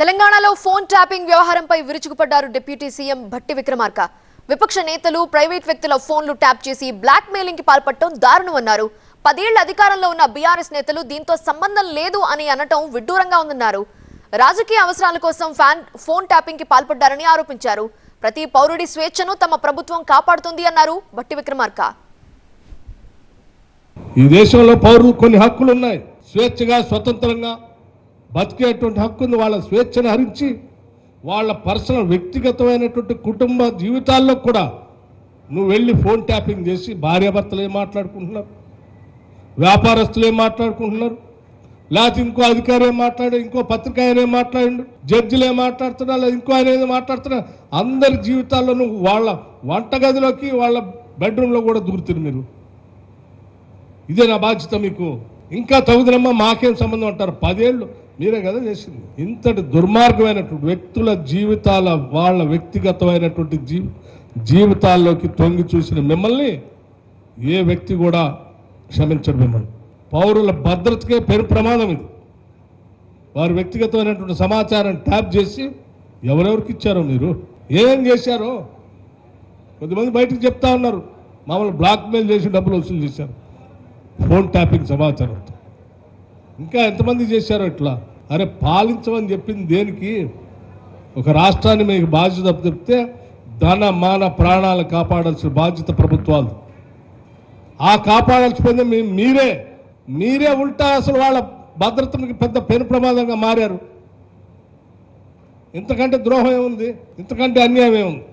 తెలంగాణలో phone tapping వ్యవహారంపై విరుచుకుపడ్డారు డిప్యూటీ సీఎం భట్టి విక్రమార్క. విపక్ష నేతలు ప్రైవేట్ వ్యక్తుల ఫోన్లు ట్యాప్ చేసి బ్లాక్ మెయిలింగ్కి పాల్పడటం దారుణమన్నారు పదేళ్ళ అధికారంలో ఉన్న బీఆర్ఎస్ నేతలు దీంతో సంబంధం లేదు అని అనటం విడ్డూరంగా ఉందన్నారు. రాజకీయ అవసరాల కోసం ఫ్యాన్ ఫోన్ ట్యాపింగ్కి పాల్పడ్డారని ఆరోపించారు. ప్రతి పౌరుడి స్వేచ్ఛను తమ ప్రభుత్వం కాపాడుతుంది అన్నారు భట్టి విక్రమార్క. ఈ దేశంలో పౌరులు కొన్ని హక్కులు ఉన్నాయి స్వేచ్ఛగా స్వతంత్రంగా బతికేటువంటి హక్కును వాళ్ళ స్వేచ్ఛను హరించి వాళ్ళ పర్సనల్ వ్యక్తిగతమైనటువంటి కుటుంబ జీవితాల్లో కూడా నువ్వు వెళ్ళి ఫోన్ ట్యాపింగ్ చేసి భార్యాభర్తలు ఏం మాట్లాడుకుంటున్నారు? వ్యాపారస్తులు ఏం మాట్లాడుకుంటున్నారు? లేకపోతే ఇంకో అధికారి ఏం మాట్లాడు ఇంకో పత్రిక ఆయన ఏం మాట్లాడండు? జడ్జిలు ఏం మాట్లాడుతున్నా లేదా ఇంకో ఆయన ఏదో మాట్లాడుతున్నా? అందరి జీవితాల్లో నువ్వు వాళ్ళ వంటగదిలోకి వాళ్ళ బెడ్రూమ్లో కూడా దూరుతుంది మీరు. ఇదే నా బాధ్యత మీకు. ఇంకా తగుదనమ్మా మాకేం సంబంధం అంటారు? పదేళ్ళు మీరే కదా చేసింది. ఇంతటి దుర్మార్గమైనటువంటి వ్యక్తుల జీవితాల వాళ్ళ వ్యక్తిగతమైనటువంటి జీ జీవితాల్లోకి తొంగి చూసిన మిమ్మల్ని ఏ వ్యక్తి కూడా క్షమించడు మిమ్మల్ని. పౌరుల భద్రతకే పెరు ప్రమాదం ఇది. వారి వ్యక్తిగతమైనటువంటి సమాచారం ట్యాప్ చేసి ఎవరెవరికి ఇచ్చారో మీరు? ఏం చేశారో? కొద్దిమంది బయటకు చెప్తా ఉన్నారు. మామూలు బ్లాక్మెయిల్ చేసి డబ్బులు వసూలు చేశారు. ఫోన్ ట్యాపింగ్ సమాచారంతో ఇంకా ఎంతమంది చేశారు ఇట్లా? అరే పాలించమని చెప్పింది దేనికి? ఒక రాష్ట్రాన్ని మీకు బాధ్యత చెప్తే ధన మాన ప్రాణాలు కాపాడాల్సిన బాధ్యత ప్రభుత్వాలు ఆ కాపాడాల్సిపోయింది మీ మీరే. మీరే ఉల్టా అసలు వాళ్ళ భద్రతకి పెద్ద పెను ప్రమాదంగా మారారు. ఇంతకంటే ద్రోహం ఏముంది? ఇంతకంటే అన్యాయం ఏముంది?